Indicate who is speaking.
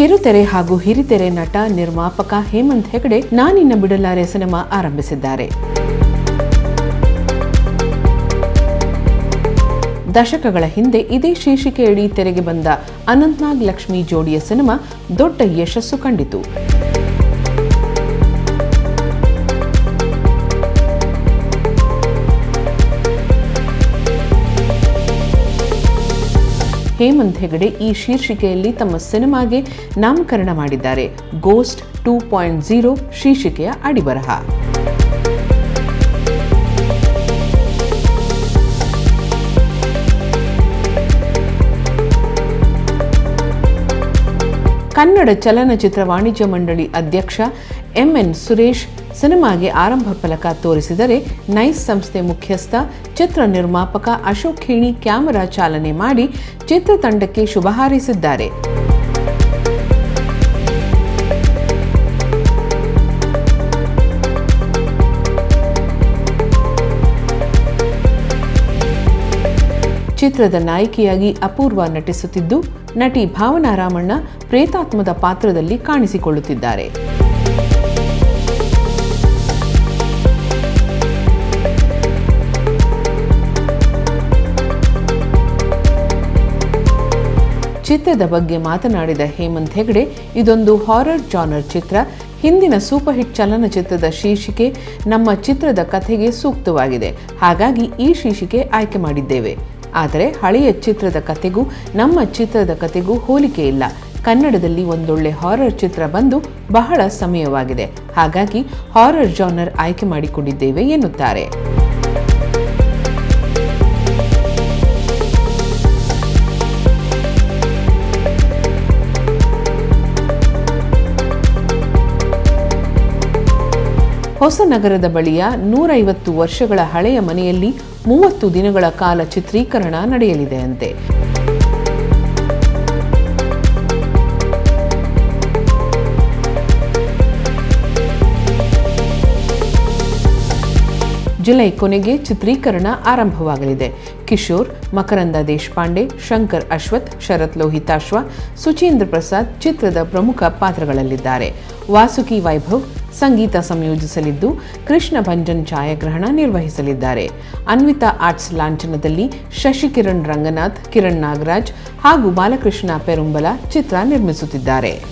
Speaker 1: ಕಿರುತೆರೆ ಹಾಗೂ ಹಿರಿತೆರೆ ನಟ, ನಿರ್ಮಾಪಕ ಹೇಮಂತ್ ಹೆಗಡೆ, ನಾನಿನ್ನ ಬಿಡಲಾರೆ ಸಿನಿಮಾ ಆರಂಭಿಸಿದ್ದಾರೆ. ದಶಕಗಳ ಹಿಂದೆ ಇದೇ ಶೀರ್ಷಿಕೆಯಡಿ ತೆರೆಗೆ ಬಂದ ಅನಂತ್ನಾಗ್ ಲಕ್ಷ್ಮಿ ಜೋಡಿಯ ಸಿನಿಮಾ ದೊಡ್ಡ ಯಶಸ್ಸು ಕಂಡಿತು. ಹೇಮಂತ್ ಹೆಗಡೆ ಈ ಶೀರ್ಷಿಕೆಯಲ್ಲಿ ತಮ್ಮ ಸಿನಿಮಾಗೆ ನಾಮಕರಣ ಮಾಡಿದ್ದಾರೆ. ಗೋಸ್ಟ್ ಟೂ ಪಾಯಿಂಟ್ ಜೀರೋ ಶೀರ್ಷಿಕೆಯ ಅಡಿಬರಹ. ಕನ್ನಡ ಚಲನಚಿತ್ರ ವಾಣಿಜ್ಯ ಮಂಡಳಿ ಅಧ್ಯಕ್ಷ ಎಂಎನ್ ಸುರೇಶ್ ಸಿನಿಮಾಗೆ ಆರಂಭ ಫಲಕ ತೋರಿಸಿದರೆ ನೈಸ್ ಸಂಸ್ಥೆ ಮುಖ್ಯಸ್ಥ, ಚಿತ್ರ ನಿರ್ಮಾಪಕ ಅಶೋಕ್ ಖೇಣಿ ಕ್ಯಾಮೆರಾ ಚಾಲನೆ ಮಾಡಿ ಚಿತ್ರತಂಡಕ್ಕೆ ಶುಭ ಹಾರೈಸಿದ್ದಾರೆ. ಚಿತ್ರದ ನಾಯಕಿಯಾಗಿ ಅಪೂರ್ವ ನಟಿಸುತ್ತಿದ್ದು, ನಟಿ ಭಾವನಾ ರಾಮಣ್ಣ ಪ್ರೇತಾತ್ಮದ ಪಾತ್ರದಲ್ಲಿ ಕಾಣಿಸಿಕೊಳ್ಳುತ್ತಿದ್ದಾರೆ. ಚಿತ್ರದ ಬಗ್ಗೆ ಮಾತನಾಡಿದ ಹೇಮಂತ್ ಹೆಗಡೆ, ಇದೊಂದು ಹಾರರ್ ಜಾನರ್ ಚಿತ್ರ. ಹಿಂದಿನ ಸೂಪರ್ ಹಿಟ್ ಚಲನಚಿತ್ರದ ಶೀರ್ಷಿಕೆ ನಮ್ಮ ಚಿತ್ರದ ಕಥೆಗೆ ಸೂಕ್ತವಾಗಿದೆ. ಹಾಗಾಗಿ ಈ ಶೀರ್ಷಿಕೆ ಆಯ್ಕೆ ಮಾಡಿದ್ದೇವೆ. ಆದರೆ ಹಳೆಯ ಚಿತ್ರದ ಕಥೆಗೂ ನಮ್ಮ ಚಿತ್ರದ ಕಥೆಗೂ ಹೋಲಿಕೆ ಇಲ್ಲ. ಕನ್ನಡದಲ್ಲಿ ಒಂದೊಳ್ಳೆ ಹಾರರ್ ಚಿತ್ರ ಬಂದು ಬಹಳ ಸಮಯವಾಗಿದೆ. ಹಾಗಾಗಿ ಹಾರರ್ ಜಾನರ್ ಆಯ್ಕೆ ಮಾಡಿಕೊಂಡಿದ್ದೇವೆ ಎನ್ನುತ್ತಾರೆ. ಹೊಸನಗರದ ಬಳಿಯ ನೂರೈವತ್ತು ವರ್ಷಗಳ ಹಳೆಯ ಮನೆಯಲ್ಲಿ ಮೂವತ್ತು ದಿನಗಳ ಕಾಲ ಚಿತ್ರೀಕರಣ ನಡೆಯಲಿದೆ ಅಂತೆ. ಜುಲೈ ಕೊನೆಗೆ ಚಿತ್ರೀಕರಣ ಆರಂಭವಾಗಲಿದೆ. ಕಿಶೋರ್, ಮಕರಂದ ದೇಶಪಾಂಡೆ, ಶಂಕರ್ ಅಶ್ವಥ್, ಶರತ್ ಲೋಹಿತಾಶ್ವ, ಸುಚೇಂದ್ರ ಪ್ರಸಾದ್ ಚಿತ್ರದ ಪ್ರಮುಖ ಪಾತ್ರಗಳಲ್ಲಿದ್ದಾರೆ. ವಾಸುಕಿ ವೈಭವ್ ಸಂಗೀತ ಸಂಯೋಜಿಸಲಿದ್ದು ಕೃಷ್ಣ ಭಂಜನ್ ಛಾಯಾಗ್ರಹಣ ನಿರ್ವಹಿಸಲಿದ್ದಾರೆ. ಅನ್ವಿತಾ ಆರ್ಟ್ಸ್ ಲಾಂಛನದಲ್ಲಿ ಶಶಿಕಿರಣ್ ರಂಗನಾಥ್, ಕಿರಣ್ ನಾಗರಾಜ್ ಹಾಗೂ ಬಾಲಕೃಷ್ಣ ಪೆರುಂಬಲ ಚಿತ್ರ ನಿರ್ಮಿಸುತ್ತಿದ್ದಾರೆ.